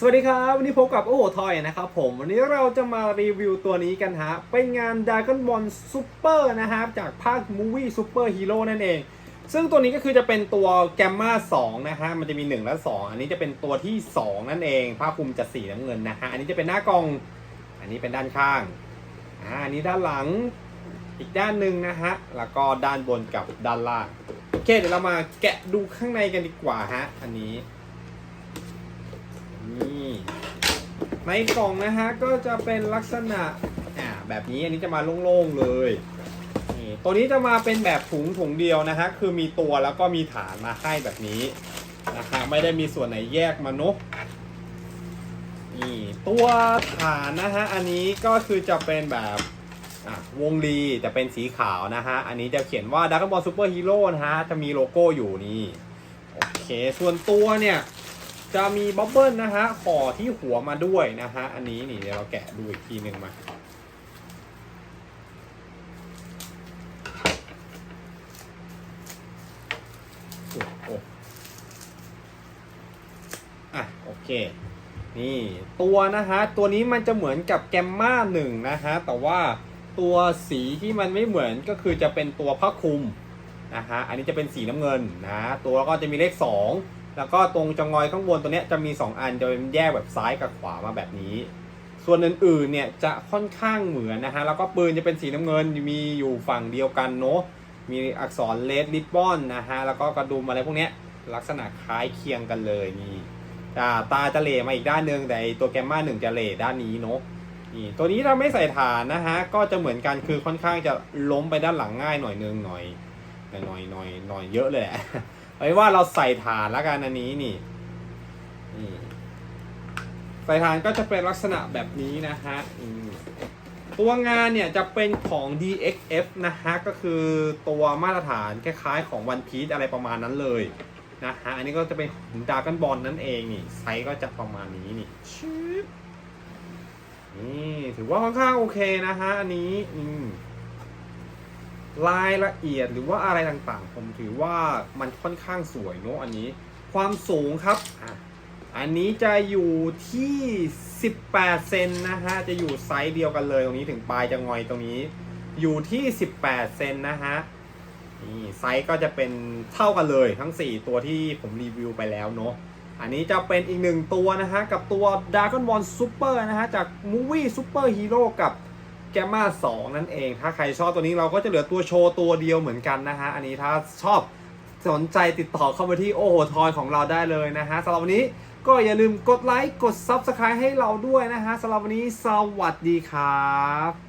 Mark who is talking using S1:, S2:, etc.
S1: สวัสดีครับ วันนี้พบกับโอ้โหทอยนะครับผม วันนี้เราจะมารีวิวตัวนี้กันฮะ เป็นงาน Dragon Ball Super นะครับ จากภาค Movie Super Hero นั่นเอง ซึ่งตัวนี้ก็คือจะเป็นตัวแกมมา2นะฮะ มันจะมี 1 และ 2 อันนี้จะเป็นตัวที่ 2 นั่นเองภาคภูมิจะสีน้ำเงินนะฮะ อันนี้จะเป็นหน้ากอง อันนี้เป็นด้านข้างอ่าอันนี้ด้านหลังอีกด้านหนึ่งนะฮะ แล้วก็ด้านบนกับด้านล่าง โอเค เดี๋ยวเรามาแกะดูข้างในกันดีกว่าฮะ อันนี้ ในกล่องนะฮะก็จะเป็นลักษณะอ่าแบบนี้อันนี้จะมาโล่งๆเลยนี่ตัวนี้จะมาเป็นแบบถุงถุงเดียวนะฮะคือมีตัวแล้วก็มีฐานมาให้แบบนี้นะฮะไม่ได้มีส่วนไหนแยกมาเนอะนี่ตัวฐานนะฮะอันนี้ก็คือจะเป็นแบบอะวงรีแต่เป็นสีขาวนะฮะ อันนี้จะเขียนว่า Dragon Ball Super Hero นะฮะ จะมีโลโก้อยู่นี่ โอเค ส่วนตัวเนี่ย จะมีบับเบิลนะฮะห่อที่หัวมาด้วยนะฮะ อันนี้นี่เดี๋ยวเราแกะดูอีกทีหนึ่งมาโอ้โหอะ โอเค นี่ ตัวนะฮะ ตัวนี้มันจะเหมือนกับแกมมาหนึ่งนะฮะ แต่ว่าตัวสีที่มันไม่เหมือนก็คือจะเป็นตัวผ้าคลุมนะฮะ อันนี้จะเป็นสีน้ำเงินนะ ตัวก็จะมีเลขสอง แล้วก็ตรงจงอยข้างบนตัวเนี้ยจะมี 2 อันจะเป็นแยกแบบซ้ายกับขวามาแบบนี้ ส่วนอื่นๆเนี่ยจะค่อนข้างเหมือนนะฮะแล้วก็ปืนจะเป็นสีน้ำเงินมีอยู่ฝั่งเดียวกันเนาะมีอักษรเลดริบบอนนะฮะแล้วก็กระดุมอะไรพวกเนี้ยลักษณะคล้ายเคียงกันเลยนี่ตาตาจะเลมาอีกด้านหนึ่งแต่ตัวแกมมาหนึ่งจะเลด้านนี้เนาะนี่ตัวนี้ถ้าไม่ใส่ฐานนะฮะก็จะเหมือนกันคือค่อนข้างจะล้มไปด้านหลังง่ายหน่อยนึงหน่อยหน่อยหน่อยหน่อยเยอะเลยแหละ ไว้ว่าเราใส่ฐานแล้วกันอันนี้นี่นี่ใส่ฐานก็จะเป็นลักษณะแบบนี้นะฮะอืมตัวงานเนี่ยจะเป็นของ DXF นะฮะ ก็คือตัวมาตรฐานคล้ายๆของ One Piece อะไรประมาณนั้นเลยนะฮะ อันนี้ก็จะเป็นของดาร์กันบอลนั่นเองนี่ไซส์ก็จะประมาณนี้นี่ชืบนี่ถือว่าค่อนข้างโอเคนะฮะ อันนี้อืม รายละเอียดหรือว่าอะไรต่างๆ ผมถือว่ามันค่อนข้างสวยเนอะอันนี้ ความสูงครับอะอันนี้จะอยู่ที่ 18 เซนนะฮะ จะอยู่ไซส์เดียวกันเลยตรงนี้ถึงปลายจะงอยตรงนี้ อยู่ที่ 18 เซนนะฮะ นี่ไซส์ก็จะเป็นเท่ากันเลยทั้ง 4 ตัวที่ผมรีวิวไปแล้วเนอะอันนี้จะเป็นอีกหนึ่งตัวนะฮะ กับตัว Dragon Ball Super นะฮะ จาก Movie Super Hero กับ แกมมา2นั่นเอง ถ้าใครชอบตัวนี้เราก็จะเหลือตัวโชว์ตัวเดียวเหมือนกันนะฮะ อันนี้ถ้าชอบสนใจติดต่อเข้ามาที่โอโหทอยของเราได้เลยนะฮะสำหรับวันนี้ก็อย่าลืมกดไลค์ กด Subscribe ให้เราด้วยนะฮะสำหรับวันนี้สวัสดีครับ